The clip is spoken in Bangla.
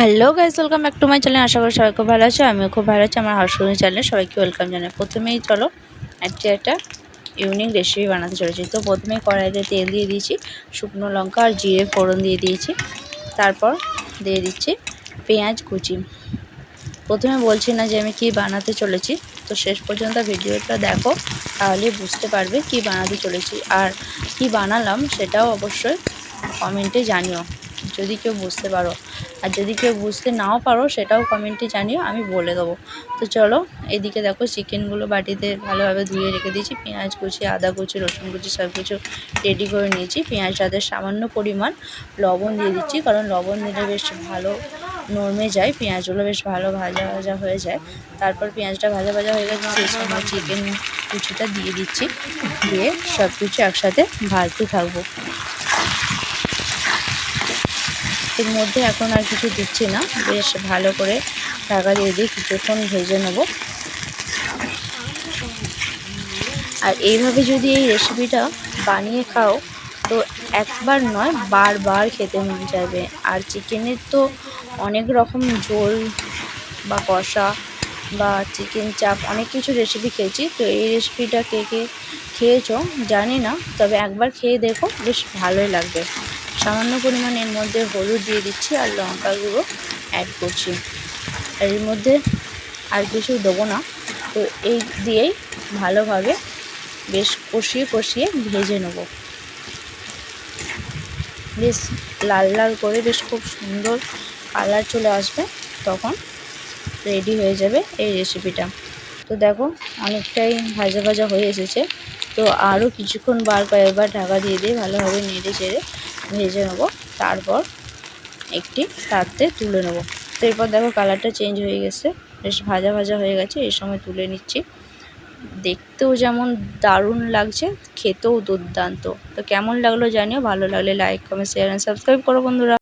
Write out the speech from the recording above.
Hello guys welcome back to my channel আশা করি সবাই খুব ভালো আছে, আমিও খুব ভালো আছি। আমার হাউসফুল চ্যানেলে সবাইকে ওয়েলকাম জানাই। প্রথমেই চলো, আজকে একটা ইউনিক রেসিপি বানাতে চলেছি। তো প্রথমেই কড়াইতে তেল দিয়ে দিয়েছি, শুকনো লঙ্কা আর জিরে ফোড়ন দিয়ে দিয়েছি। তারপর দিয়ে দিচ্ছি পেঁয়াজ কুচি। প্রথমে বলছি না যে আমি কি বানাতে চলেছি, তো শেষ পর্যন্ত ভিডিওটা দেখো, তাহলে বুঝতে পারবে কি বানাতে চলেছি। আর কি বানালাম সেটাও অবশ্যই কমেন্টে জানিও। যদি কেউ বুঝতে পারো। আর যদি কেউ বুঝতে নাও পারো, সেটাও কমেন্টে জানিও, আমি বলে দেবো। তো চলো, এদিকে দেখো চিকেনগুলো বাটিতে ভালোভাবে ধুয়ে রেখে দিয়েছি। পেঁয়াজ কুচি, আদা কুচি, রসুন কুচি, সব কিছু রেডি করে নিয়েছি। পেঁয়াজ পেঁয়াজটাতে সামান্য পরিমাণ লবণ দিয়ে দিচ্ছি, কারণ লবণ দিলে বেশ ভালো নরমে যায়, পেঁয়াজগুলো বেশ ভালো ভাজা ভাজা হয়ে যায়। তারপর পেঁয়াজটা ভাজা ভাজা হয়ে গেছে, সেই সময় চিকেন কুচিটা দিয়ে দিচ্ছি। দিয়ে সব কিছু একসাথে ভাজতে থাকব। এর মধ্যে এখন আর কিছু দিচ্ছি না। বেশ ভালো করে ঢাকা দিয়ে দিয়ে কিছুক্ষণ ভেজে নেব। আর এইভাবে যদি এই রেসিপিটা বানিয়ে খাও, তো একবার নয়, বারবার খেতে মন যাবে আর চিকেনের তো অনেক রকম ঝোল বা কষা বা চিকেন চাপ অনেক কিছু রেসিপি খেয়েছি। তো এই রেসিপিটা কে কে খেয়েছো জানি না, তবে একবার খেয়ে দেখো, বেশ ভালোই লাগবে। সামান্য পরিমাণ এর মধ্যে হলুদ দিয়ে দিচ্ছি আর লঙ্কা গুঁড়ো অ্যাড করছি। এর মধ্যে আর কিছু দেবো না। তো এই দিয়েই ভালোভাবে বেশ কষিয়ে কষিয়ে ভেজে নেব। বেশ লাল লাল করে বেশ খুব সুন্দর কালার চলে আসবে, তখন রেডি হয়ে যাবে এই রেসিপিটা তো দেখো, অনেকটাই ভাজা ভাজা হয়ে এসেছে। তো আরও কিছুক্ষণ বার কয়েকবার ঢাকা দিয়ে দিয়ে ভালোভাবে নেড়ে চেড়ে ভেজে নেব। তারপর একটি তাতে তুলে নেব। তো এরপর দেখো কালারটা চেঞ্জ হয়ে গেছে। বেশ ভাজা ভাজা হয়ে গেছে। এই সময় তুলে নিচ্ছি। দেখতেও যেমন দারুণ লাগছে, খেতেও দুর্দান্ত। তো কেমন লাগল জানিও। ভালো লাগলে like comment share and subscribe করো বন্ধুরা।